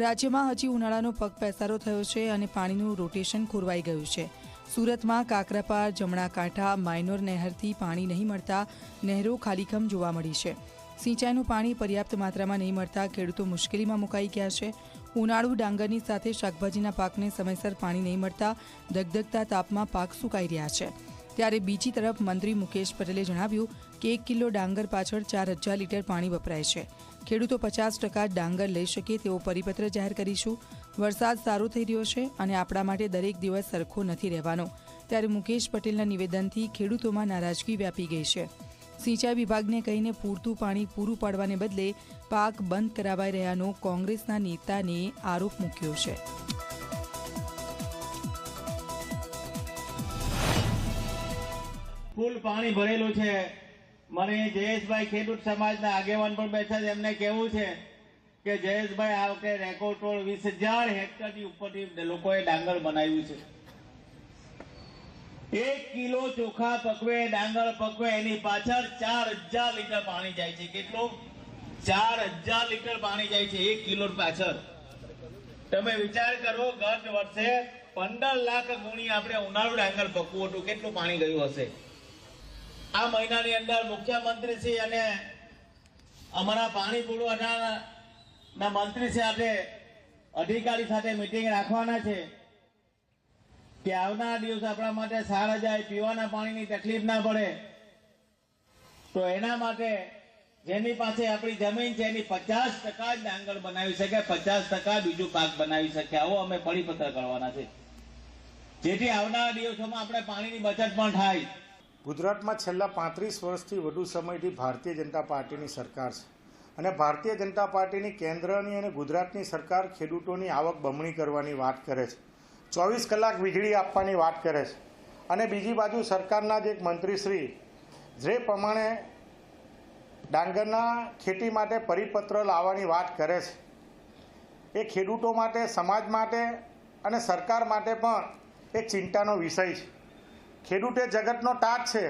રાજ્યમાં હજી ઉનાળાનો પગ પેસારો થયો છે અને પાણીનું રોટેશન ખોરવાઈ ગયું છે. સુરતમાં કાકરાપાર જમણા કાંઠા માઇનોર નહેરથી પાણી નહીં મળતા નહેરો ખાલીખમ જોવા મળી છે. સિંચાઈનું પાણી પર્યાપ્ત માત્રામાં નહીં મળતા ખેડૂતો મુશ્કેલીમાં મુકાઈ ગયા છે. ઉનાળુ ડાંગરની સાથે શાકભાજીના પાકને સમયસર પાણી નહીં મળતા દગદગતા તાપમાં પાક સુકાઈ રહ્યા છે. ત્યારે બીજી તરફ મંત્રી મુકેશ પટેલે જણાવ્યું કે એક કિલો ડાંગર પાછળ ચાર હજાર લીટર પાણી વપરાય છે. ખેડૂતો પચાસ ટકા ડાંગર લઈ શકે તેવો પરિપત્ર જાહેર કરીશું. વરસાદ સારો થઈ રહ્યો છે અને આપણા માટે દરેક દિવસ સરખો નથી રહેવાનો. ત્યારે મુકેશ પટેલના નિવેદનથી ખેડૂતોમાં નારાજગી વ્યાપી ગઈ છે. સિંચાઈ વિભાગને કહીને પૂરતું પાણી પૂરું પાડવાને બદલે પાક બંધ કરાવાઈ રહ્યાનો કોંગ્રેસના નેતાને આરોપ મૂક્યો છે. ફૂલ પાણી ભરેલું છે. મને જયેશભાઈ ખેડૂત સમાજના આગેવાન પણ બેઠા છે. એમને કેવું છે કે જયેશભાઈ આ વખતે રેકોર્ડ ટોળ વીસ હજાર હેક્ટરની ઉપરથી લોકોએ ડાંગર બનાવ્યું છે. એક કિલો ચોખા પકવે, ડાંગર પકવે, એની પાછળ ચાર હજાર લીટર પાણી જાય છે. કેટલું? ચાર હજાર લીટર પાણી જાય છે એક કિલો પાછળ. તમે વિચાર કરો, ગત વર્ષે પંદર લાખ ગુણી આપણે ઉનાળુ ડાંગર પકવું હતું. કેટલું પાણી ગયું હશે? આ મહિનાની અંદર મુખ્યમંત્રી શ્રી અને અમારા પાણી પુરવઠાના મંત્રી સાથે અધિકારી સાથે મિટિંગ રાખવાના છે કે આવનાર દિવસ આપણા માટે સારા જાય, પીવાના પાણીની તકલીફ ના પડે. તો એના માટે જેની પાસે આપણી જમીન છે, એની પચાસ ટકા જ ડાંગર બનાવી શકે, પચાસ ટકા બીજું પાક બનાવી શકે. આવો અમે પરિપત્ર કરવાના છે. જેથી આવનારા દિવસોમાં આપણે પાણીની બચત પણ થાય. ગુજરાતમાં છેલ્લા પાંત્રીસ વર્ષથી વધુ સમયથી ભારતીય જનતા પાર્ટીની સરકાર છે. અને ભારતીય જનતા પાર્ટીની કેન્દ્રની અને ગુજરાતની સરકાર ખેડૂતોની આવક બમણી કરવાની વાત કરે છે. ચોવીસ કલાક વીજળી આપવાની વાત કરે છે. અને બીજી બાજુ સરકારના જ એક મંત્રીશ્રી જે પ્રમાણે ડાંગરના ખેતી માટે પરિપત્ર લાવવાની વાત કરે છે. એ ખેડૂતો માટે, સમાજ માટે અને સરકાર માટે પણ એક ચિંતાનો વિષય છે. ખેડૂત જગતનો તાત છે.